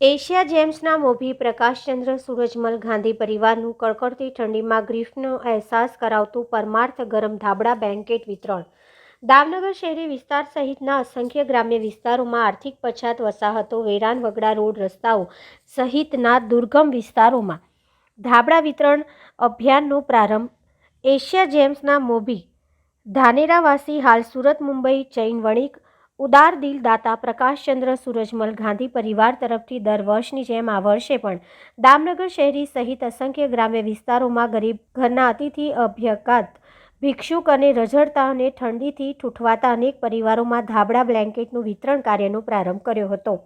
Asia જેમ્સના મોભી પ્રકાશચંદ્ર, સૂરજમલ ગાંધી પરિવારનું કડકડતી ઠંડીમાં ગ્રીફનો અહેસાસ કરાવતું પરમાર્થ ગરમ ધાબળા બેન્કેટ વિતરણ. દામનગર શહેરી વિસ્તાર સહિતના અસંખ્ય ગ્રામ્ય વિસ્તારોમાં આર્થિક પછાત વસાહતો, વેરાન વગડા રોડ રસ્તાઓ સહિતના દુર્ગમ વિસ્તારોમાં ધાબળા વિતરણ અભિયાનનો પ્રારંભ. એશિયા જેમ્સના મોભી ધાનેરાવાસી હાલ સુરત, મુંબઈ ચૈન વણિક ઉદાર દિલ દાતા પ્રકાશચંદ્ર સૂરજમલ ગાંધી પરિવાર તરફથી દર વર્ષની જેમ આ વર્ષે પણ દામનગર શહેરી સહિત અસંખ્ય ગ્રામ્ય વિસ્તારોમાં ગરીબ ઘરના અતિથિ અભ્યગાત ભિક્ષુક અને રઝળતા અને ઠંડીથી ઠૂઠવાતા અનેક પરિવારોમાં ધાબળા બ્લેન્કેટનું વિતરણ કાર્યનો પ્રારંભ કર્યો હતો.